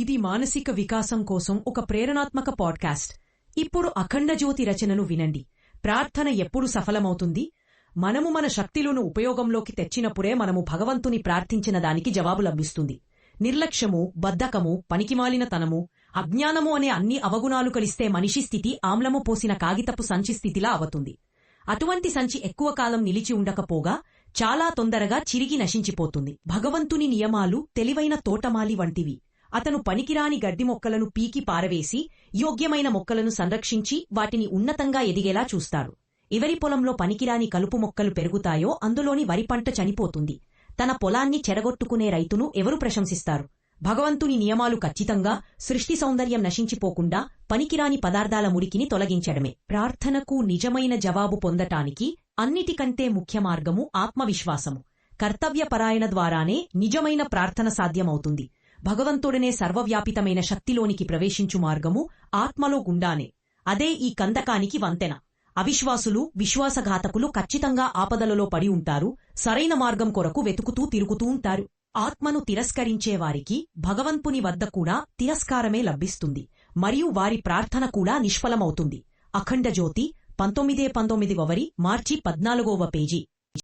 ఇది మానసిక వికాసం కోసం ఒక ప్రేరణాత్మక పాడ్కాస్ట్. ఇప్పుడు అఖండ జ్యోతి రచనను వినండి. ప్రార్థన ఎప్పుడు సఫలమవుతుంది? మనము మన శక్తులను ఉపయోగంలోకి తెచ్చినప్పుడే మనము భగవంతుని ప్రార్థించిన దానికి జవాబు లభిస్తుంది. నిర్లక్ష్యము బద్ధకము పనికిమాలినతనము అజ్ఞానము అనే అన్ని అవగుణాలు కలిస్తే మనిషి స్థితి ఆమ్లము పోసిన కాగితపు సంచి స్థితిలా అవుతుంది. అటువంటి సంచి ఎక్కువ కాలం నిలిచి ఉండకపోగా చాలా తొందరగా చిరిగి నశించిపోతుంది. భగవంతుని నియమాలు తెలివైన తోటమాలి వంటివి. అతను పనికిరాని గడ్డి మొక్కలను పీకి పారవేసి యోగ్యమైన మొక్కలను సంరక్షించి వాటిని ఉన్నతంగా ఎదిగేలా చూస్తాడు ఎవరి పొలంలో పనికిరాని కలుపు మొక్కలు పెరుగుతాయో అందులోని వరి పంట చనిపోతుంది. తన పొలాన్ని చెడగొట్టుకునే రైతును ఎవరు ప్రశంసిస్తారు? భగవంతుని నియమాలు ఖచ్చితంగా సృష్టి సౌందర్యం నశించిపోకుండా పనికిరాని పదార్థాల మురికిని తొలగించడమే. ప్రార్థనకు నిజమైన జవాబు పొందటానికి అన్నిటికంటే ముఖ్య మార్గము ఆత్మవిశ్వాసము. కర్తవ్యపరాయణ ద్వారానే నిజమైన ప్రార్థన సాధ్యమవుతుంది. భగవంతుడనే సర్వవ్యాపితమైన శక్తిలోనికి ప్రవేశించు మార్గము ఆత్మలో గుండానే. అదే ఈ కందకానికి వంతెన. అవిశ్వాసులు విశ్వాసఘాతకులు ఖచ్చితంగా ఆపదలలో పడి ఉంటారు సరైన మార్గం కొరకు వెతుకుతూ తిరుగుతూ ఉంటారు. ఆత్మను తిరస్కరించే వారికి భగవంతుని వద్ద కూడా తిరస్కారమే లభిస్తుంది. మరియు వారి ప్రార్థన కూడా నిష్ఫలమవుతుంది. అఖండ జ్యోతి పంతొమ్మిదే పంతొమ్మిది వరి మార్చి పద్నాలుగోవ పేజీ.